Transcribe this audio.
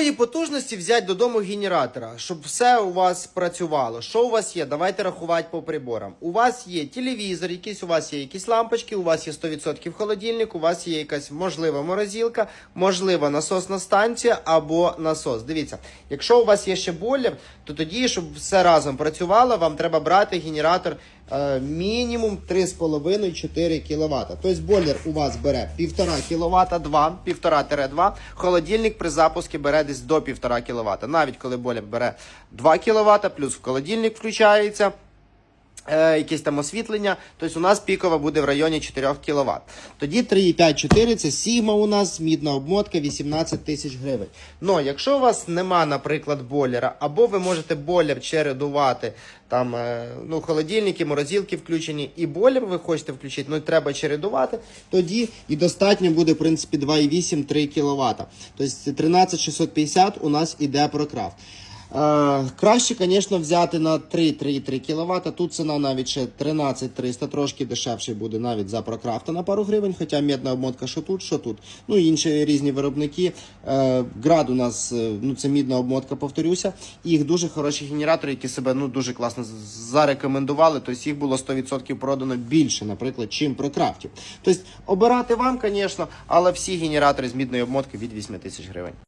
Якої потужності взяти додому генератора, щоб все у вас працювало? Що у вас є? Давайте рахувати по приборам. У вас є телевізор, якісь у вас є якісь лампочки, у вас є 100% холодильник, у вас є якась можлива морозилка, можлива насосна станція або насос. Дивіться, якщо у вас є ще бойлер, то тоді, щоб все разом працювало, вам треба брати генератор мінімум 3,5-4 кВт. Тобто бойлер у вас бере 1,5 кВт, 2, 1,5-2, холодильник при запуску бере десь до 1,5 кВт. Навіть коли бойлер бере 2 кВт, плюс в холодильник включається. Е, якесь там освітлення, тобто у нас пікова буде в районі 4 кВт. Тоді 3,5-4 це Sigma у нас, мідна обмотка 18 тисяч гривень. Ну, якщо у вас нема, наприклад, бойлера, або ви можете бойлер чередувати, там, е, ну, холодильники, морозилки включені, і бойлер ви хочете включити, ну, треба чередувати, тоді і достатньо буде, в принципі, 2,8-3 кВт. Тобто 13650 у нас іде прокрафт. Е, краще, звісно, взяти на 3-3,3 кВт. Тут ціна навіть ще 13300, трошки дешевше буде навіть за прокрафта на пару гривень, хоча медна обмотка що тут, що тут. Ну і інші різні виробники. Е, град у нас, е, ну це мідна обмотка, повторюся. Їх дуже хороші генератори, які себе ну, дуже класно зарекомендували. Тобто їх було 100% продано більше, наприклад, чим прокрафтів. Тобто обирати вам, звісно, але всі генератори з мідної обмотки від 8 тисяч гривень.